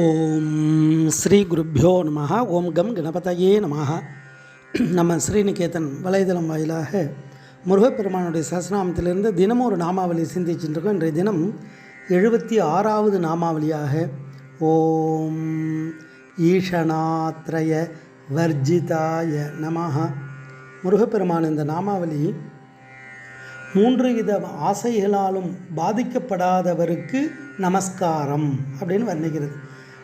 ஓம் ஸ்ரீ குருப்பியோ நம ஓம் கம் கணபதையே நம நம்ம ஸ்ரீநிகேதன் வலைதளம் வாயிலாக முருகப்பெருமானுடைய சஹஸ்ரநாமத்திலிருந்து தினமும் ஒரு நாமாவளி சிந்திச்சுருக்கோம் இன்றைய தினம் எழுபத்தி ஆறாவது நாமாவளியாக ஓம் ஈஷனாத்ரய வர்ஜிதாய நமஹா. முருகப்பெருமான் இந்த நாமாவளி மூன்று வித ஆசைகளாலும் பாதிக்கப்படாதவருக்கு நமஸ்காரம் அப்படின்னு வர்ணிக்கிறது.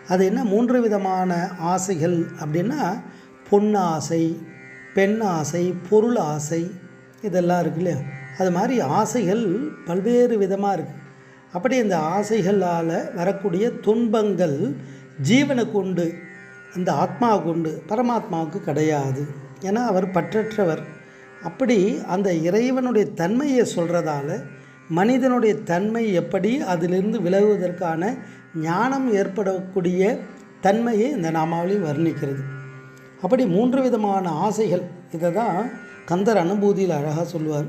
அது என்ன? மூன்று விதமான ஆசைகள் அப்படின்னா பொன்னாசை பெண் ஆசை பொருள் ஆசை இதெல்லாம் இருக்கு இல்லையா? அது மாதிரி ஆசைகள் பல்வேறு விதமாக இருக்குது அப்படி இந்த ஆசைகளால் வரக்கூடிய துன்பங்கள் ஜீவனுக்கு உண்டு அந்த ஆத்மாவுக்கு உண்டு பரமாத்மாவுக்கு கிடையாது. ஏன்னா அவர் பற்றற்றவர். அப்படி அந்த இறைவனுடைய தன்மையை சொல்கிறதால மனிதனுடைய தன்மை எப்படி அதிலிருந்து விலகுவதற்கான ஞானம் ஏற்படக்கூடிய தன்மையை இந்த நாமாவளி வர்ணிக்கிறது. அப்படி மூன்று விதமான ஆசைகள். இதை தான் கந்தர் அனுபூதியில் அழகாக சொல்லுவார்.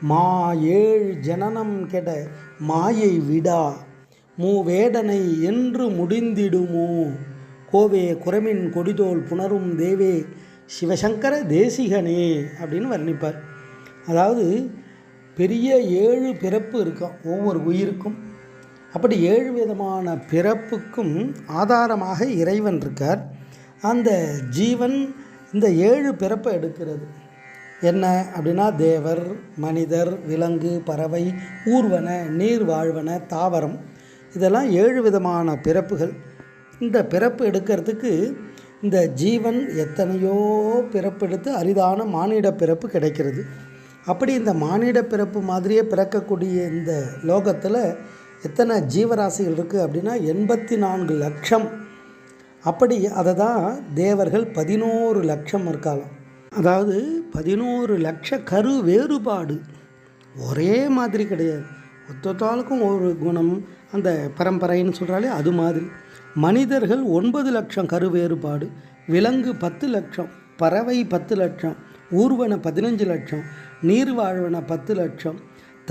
மா ஏழ் ஜனனம் கெட மாயை விடா மூவேடனை என்று முடிந்திடுமோ. கோவே குரமின் கொடிதோல் புணரும் தேவே சிவசங்கர தேசிகனே அப்படின்னு வர்ணிப்பார். அதாவது பெரிய ஏழு பிறப்பு இருக்கும் ஒவ்வொரு உயிருக்கும். அப்படி ஏழு விதமான பிறப்புக்கும் ஆதாரமாக இறைவன் இருக்கார். அந்த ஜீவன் இந்த ஏழு பிறப்பை எடுக்கிறது. என்ன அப்படின்னா தேவர் மனிதர் விலங்கு பறவை ஊர்வன நீர் வாழ்வன தாவரம். இதெல்லாம் ஏழு விதமான பிறப்புகள். இந்த பிறப்பு எடுக்கிறதுக்கு இந்த ஜீவன் எத்தனையோ பிறப்பெடுத்து அரிதான மானிட பிறப்பு கிடைக்கிறது. அப்படி இந்த மானிட பிறப்பு மாதிரியே பிறக்கக்கூடிய இந்த லோகத்தில் எத்தனை ஜீவராசிகள் இருக்குது அப்படின்னா எண்பத்தி நான்கு லட்சம். அப்படி அதை தான் தேவர்கள் பதினோரு லட்சம் இருக்காலாம் அதாவது பதினோரு லட்ச கரு வேறுபாடு. ஒரே மாதிரி கிடையாது. ஒத்தொத்தாளுக்கும் ஒரு குணம் அந்த பரம்பரைன்னு சொல்கிறாலே அது மாதிரி. மனிதர்கள் ஒன்பது லட்சம் கரு வேறுபாடு விலங்கு பத்து லட்சம் பறவை பத்து லட்சம் ஊர்வன பதினஞ்சு லட்சம் நீர்வாழ்வன பத்து லட்சம்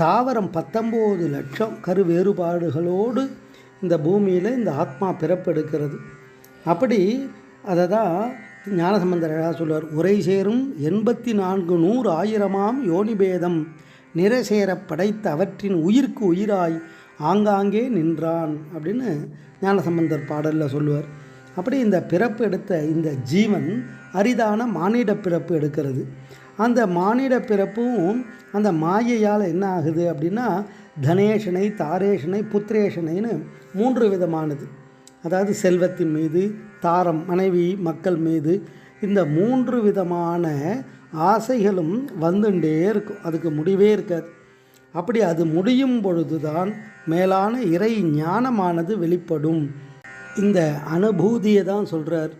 தாவரம் பத்தொம்போது லட்சம் கரு வேறுபாடுகளோடு இந்த பூமியில் இந்த ஆத்மா பிறப்பெடுக்கிறது. அப்படி அதை தான் ஞானசம்பந்தர் அழகா சொல்வார் உரை சேரும் எண்பத்தி நான்கு நூறு ஆயிரமாம் யோனிபேதம் நிறசேர படைத்த அவற்றின் உயிர்க்கு உயிராய் ஆங்காங்கே நின்றான் அப்படின்னு ஞானசம்பந்தர் பாடலில் சொல்லுவார். அப்படி இந்த பிறப்பு எடுத்த இந்த ஜீவன் அரிதான மானிட பிறப்பு எடுக்கிறது. அந்த மானிட பிறப்பும் அந்த மாயையால் என்ன ஆகுது அப்படின்னா தனேஷனை தாரேஷனை புத்திரேஷனைன்னு மூன்று விதமானது. அதாவது செல்வத்தின் மீது தாரம் மனைவி மக்கள் மீது இந்த மூன்று விதமான ஆசைகளும் வந்துட்டே இருக்கும். அதுக்கு முடிவே இருக்காது. அப்படி அது முடியும் பொழுதுதான் மேலான இறை ஞானமானது வெளிப்படும். இந்த அனுபூதியை தான் சொல்கிறார்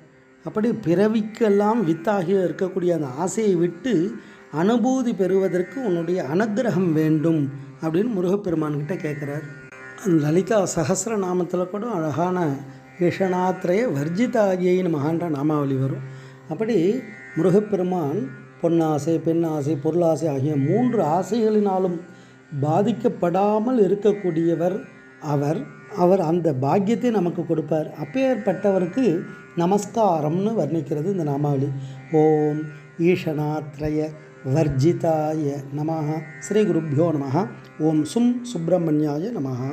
அப்படி பிறவிக்கெல்லாம் வித்தாகி இருக்கக்கூடிய அந்த ஆசையை விட்டு அனுபூதி பெறுவதற்கு உன்னுடைய அனுகிரகம் வேண்டும் அப்படின்னு முருகப்பெருமான்கிட்ட கேட்குறார். லலிதா சகசிர நாமத்தில் கூட அழகான ஈஷனாத்திரைய வர்ஜிதாகியின்னு மகான்ற நாமாவளி வரும். அப்படி முருகப்பெருமான் பொன்னாசை பெண்ணாசை பொருளாசை ஆகிய மூன்று ஆசைகளினாலும் பாதிக்கப்படாமல் இருக்கக்கூடியவர் அவர் அவர் அந்த பாக்கியத்தை நமக்கு கொடுப்பார். அப்பேற்பட்டவருக்கு நமஸ்காரம்னு வர்ணிக்கிறது இந்த நாமாவளி. ஓம் ஈஷனாத்ரய வர்ஜிதாய நமஹ. ஸ்ரீ குருப்பியோ நமஹ. ஓம் சும் சுப்பிரமணியாய நமஹ.